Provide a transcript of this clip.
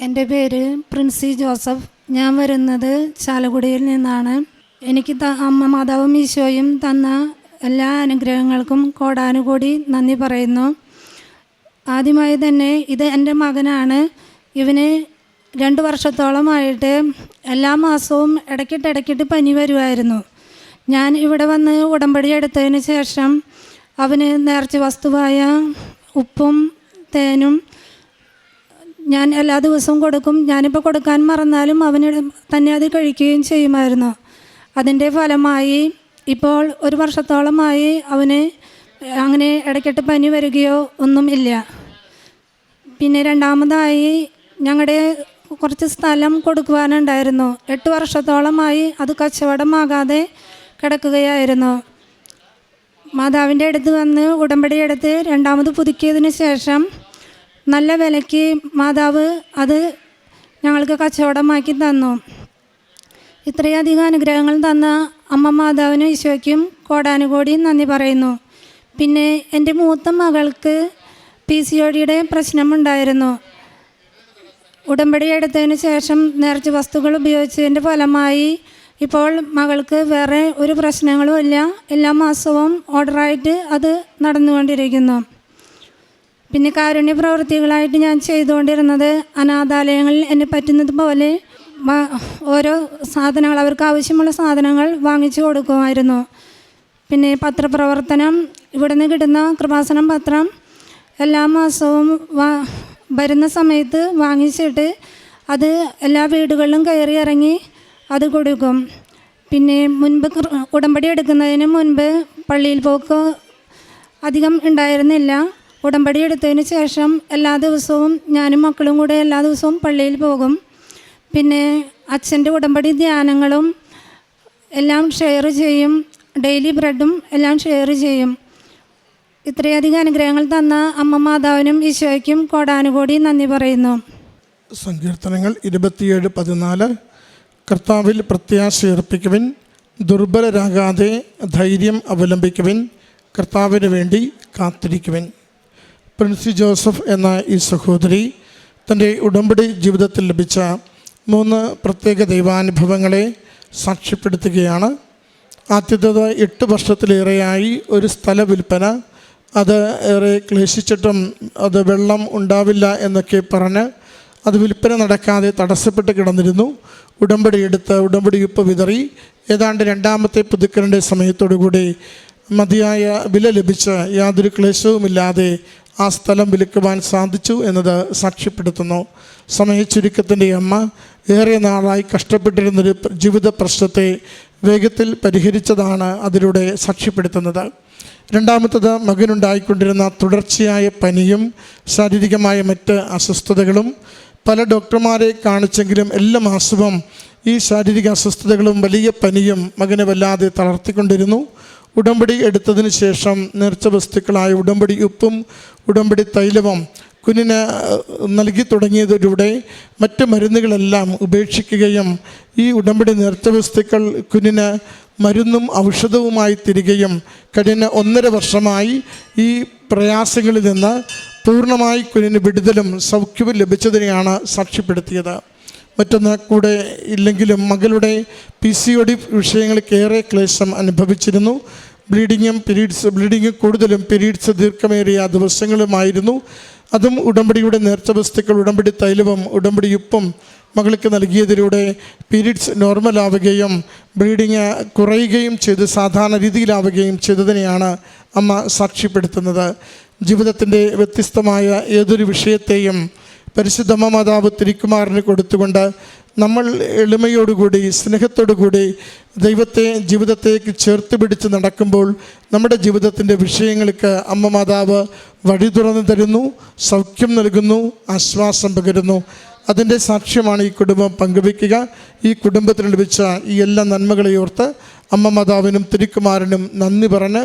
എന്റെ പേര് പ്രിൻസി ജോസഫ്. ഞാൻ വരുന്നത് ചാലക്കുടിയിൽ നിന്നാണ്. എനിക്ക് അമ്മ മാതാവും ഈശോയും തന്ന എല്ലാ അനുഗ്രഹങ്ങൾക്കും കോടാനുകൂടി നന്ദി പറയുന്നു. ആദ്യമായി തന്നെ ഇത് എന്റെ മകനാണ്. ഇവന് രണ്ട് വർഷത്തോളമായിട്ട് എല്ലാ മാസവും ഇടയ്ക്കിട്ട് ഇടയ്ക്കിട്ട് പനി വരുമായിരുന്നു ഞാൻ ഇവിടെ വന്ന് ഉടമ്പടി എടുത്തതിന് ശേഷം അവന് നേർച്ച വസ്തുവായ ഉപ്പും തേനും ഞാൻ എല്ലാ ദിവസവും കൊടുക്കും. ഞാനിപ്പോൾ കൊടുക്കാൻ മറന്നാലും അവന് തന്നെ അത് കഴിക്കുകയും ചെയ്യുമായിരുന്നു. അതിന്റെ ഫലമായി ഇപ്പോൾ ഒരു വർഷത്തോളമായി അവന് അങ്ങനെ ഇടയ്ക്കിട്ട് പനി വരികയോ ഒന്നും ഇല്ല. പിന്നെ രണ്ടാമതായി ഞങ്ങളുടെ കുറച്ച് സ്ഥലം കൊടുക്കുവാനുണ്ടായിരുന്നു. എട്ട് വർഷത്തോളമായി അത് കച്ചവടമാകാതെ കിടക്കുകയായിരുന്നു. മാതാവിന്റെ അടുത്ത് വന്ന് ഉടമ്പടി എടുത്ത് രണ്ടാമത് പുതുക്കിയതിന് ശേഷം നല്ല വിലയ്ക്ക് മാതാവ് അത് ഞങ്ങൾക്ക് കച്ചവടമാക്കി തന്നു. ഇത്രയധികം അനുഗ്രഹങ്ങൾ തന്ന അമ്മ മാതാവിനും ഈശോയ്ക്കും കോടാനുകോടി നന്ദി പറയുന്നു. പിന്നെ എന്റെ മൂത്ത മകൾക്ക് പി സി ഒടിയുടെ പ്രശ്നമുണ്ടായിരുന്നു. ഉടമ്പടി എടുത്തതിന് ശേഷം നേർച്ച വസ്തുക്കൾ ഉപയോഗിച്ചതിന്റെ ഫലമായി ഇപ്പോൾ മകൾക്ക് വേറെ ഒരു പ്രശ്നങ്ങളും ഇല്ല. എല്ലാ മാസവും ഓർഡറായിട്ട് അത് നടന്നുകൊണ്ടിരിക്കുന്നു. പിന്നെ കാരുണ്യ പ്രവൃത്തികളായിട്ട് ഞാൻ ചെയ്തുകൊണ്ടിരുന്നത് അനാഥാലയങ്ങളിൽ എന്നെ പറ്റുന്നത് പോലെ ഓരോ സാധനങ്ങൾ അവർക്ക് ആവശ്യമുള്ള സാധനങ്ങൾ വാങ്ങിച്ചു കൊടുക്കുമായിരുന്നു. പിന്നെ പത്രപ്രവർത്തനം ഇവിടെ നിന്ന് കിട്ടുന്ന കൃപാസനം പത്രം എല്ലാ മാസവും വരുന്ന സമയത്ത് വാങ്ങിച്ചിട്ട് അത് എല്ലാ വീടുകളിലും കയറി ഇറങ്ങി അത് കൊടുക്കും. പിന്നെ മുൻപ് ഉടമ്പടി എടുക്കുന്നതിന് മുൻപ് പള്ളിയിൽ പോക്ക് അധികം ഉണ്ടായിരുന്നില്ല. ഉടമ്പടി എടുത്തതിന് ശേഷം എല്ലാ ദിവസവും ഞാനും മക്കളും കൂടെ എല്ലാ ദിവസവും പള്ളിയിൽ പോകും. പിന്നെ അച്ഛന്റെ ഉടമ്പടി ധ്യാനങ്ങളും എല്ലാം ഷെയർ ചെയ്യും. ഡെയിലി ബ്രെഡും എല്ലാം ഷെയർ ചെയ്യും. ഇത്രയധികം അനുഗ്രഹങ്ങൾ തന്ന അമ്മ മാതാവിനും ഈശോയ്ക്കും കോടാനുകൂടി നന്ദി പറയുന്നു. സങ്കീർത്തനങ്ങൾ ഇരുപത്തിയേഴ് പതിനാല്. കർത്താവിൽ പ്രത്യാശയർപ്പിക്കുവിൻ. ദുർബലരാകാതെ ധൈര്യം അവലംബിക്കുവിൻ. കർത്താവിന് വേണ്ടി കാത്തിരിക്കുവിൻ. പ്രിൻസി ജോസഫ് എന്ന ഈ സഹോദരി തന്റെ ഉടമ്പടി ജീവിതത്തിൽ ലഭിച്ച മൂന്ന് പ്രത്യേക ദൈവാനുഭവങ്ങളെ സാക്ഷ്യപ്പെടുത്തുകയാണ്. ആദ്യത്തേത് എട്ട് വർഷത്തിലേറെയായി ഒരു സ്ഥല വിൽപ്പന. അത് ഏറെ ക്ലേശിച്ചിട്ടും അത് വെള്ളം ഉണ്ടാവില്ല എന്നൊക്കെ പറഞ്ഞ് അത് വിൽപ്പന നടക്കാതെ തടസ്സപ്പെട്ട് കിടന്നിരുന്നു. ഉടമ്പടി എടുത്ത് ഉടമ്പടി ഉപ്പ് വിതറി. ഏതാണ്ട് രണ്ടാമത്തെ പുതുക്കലിന്റെ സമയത്തോടുകൂടി മതിയായ വില ലഭിച്ച് യാതൊരു ക്ലേശവുമില്ലാതെ ആ സ്ഥലം വിൽക്കുവാൻ സാധിച്ചു എന്നത് സാക്ഷ്യപ്പെടുത്തുന്നു. സമയച്ചുരുക്കത്തിന്റെ അമ്മ ഏറെ നാളായി കഷ്ടപ്പെട്ടിരുന്നൊരു ജീവിത പ്രശ്നത്തെ വേഗത്തിൽ പരിഹരിച്ചതാണ് അതിലൂടെ സാക്ഷ്യപ്പെടുത്തുന്നത്. രണ്ടാമത്തത് മകനുണ്ടായിക്കൊണ്ടിരുന്ന തുടർച്ചയായ പനിയും ശാരീരികമായ മറ്റ് അസ്വസ്ഥതകളും പല ഡോക്ടർമാരെ കാണിച്ചെങ്കിലും എല്ലാം അസുഖം ഈ ശാരീരിക അസ്വസ്ഥതകളും വലിയ പനിയും മകനെ വല്ലാതെ തളർത്തിക്കൊണ്ടിരുന്നു. ഉടമ്പടി എടുത്തതിന് ശേഷം നേർച്ച വസ്തുക്കളായ ഉടമ്പടി ഉപ്പും ഉടമ്പടി തൈലവും കുഞ്ഞിന് നൽകി തുടങ്ങിയതിലൂടെ മറ്റ് മരുന്നുകളെല്ലാം ഉപേക്ഷിക്കുകയും ഈ ഉടമ്പടി നേർച്ച വസ്തുക്കൾ കുഞ്ഞിന് മരുന്നും ഔഷധവുമായി തിരികെയും കഴിഞ്ഞ ഒന്നര വർഷമായി ഈ പ്രയാസങ്ങളിൽ നിന്ന് പൂർണമായി കുഞ്ഞിന് വിടുതലും സൗഖ്യവും ലഭിച്ചതിനെയാണ് സാക്ഷ്യപ്പെടുത്തിയത്. മറ്റൊന്ന് കൂടെ ഇല്ലെങ്കിലും മകളുടെ പി സി ഒ ഡി വിഷയങ്ങൾക്കേറെ ക്ലേശം അനുഭവിച്ചിരുന്നു. ബ്ലീഡിങ്ങും പിരീഡ്സ് ബ്ലീഡിങ് കൂടുതലും പിരീഡ്സ് ദീർഘമേറിയ ദിവസങ്ങളുമായിരുന്നു. അതും ഉടമ്പടിയുടെ നേർച്ച വസ്തുക്കൾ ഉടമ്പടി തൈലവും ഉടമ്പടി ഉപ്പും മകൾക്ക് നൽകിയതിലൂടെ പീരീഡ്സ് നോർമലാവുകയും ബ്ലീഡിങ് കുറയുകയും ചെയ്ത് സാധാരണ രീതിയിലാവുകയും ചെയ്തതിനെയാണ് അമ്മ സാക്ഷ്യപ്പെടുത്തുന്നത്. ജീവിതത്തിന്റെ വ്യത്യസ്തമായ ഏതൊരു വിഷയത്തെയും പരിശുദ്ധമ്മ മാതാവ് തിരിക്കുമാറിന് കൊടുത്തുകൊണ്ട് നമ്മൾ എളിമയോടുകൂടി സ്നേഹത്തോടുകൂടി ദൈവത്തെ ജീവിതത്തേക്ക് ചേർത്ത് പിടിച്ച് നടക്കുമ്പോൾ നമ്മുടെ ജീവിതത്തിന്റെ വിഷയങ്ങൾക്ക് അമ്മ മാതാവ് വഴി തുറന്നു തരുന്നു സൗഖ്യം നൽകുന്നു ആശ്വാസം പകരുന്നു. അതിന്റെ സാക്ഷ്യമാണ് ഈ കുടുംബം പങ്കുവയ്ക്കുക. ഈ കുടുംബത്തിന് ലഭിച്ച ഈ എല്ലാ നന്മകളെ ഓർത്ത് അമ്മ മാതാവിനും തിരുക്കുമാരനും നന്ദി പറഞ്ഞ്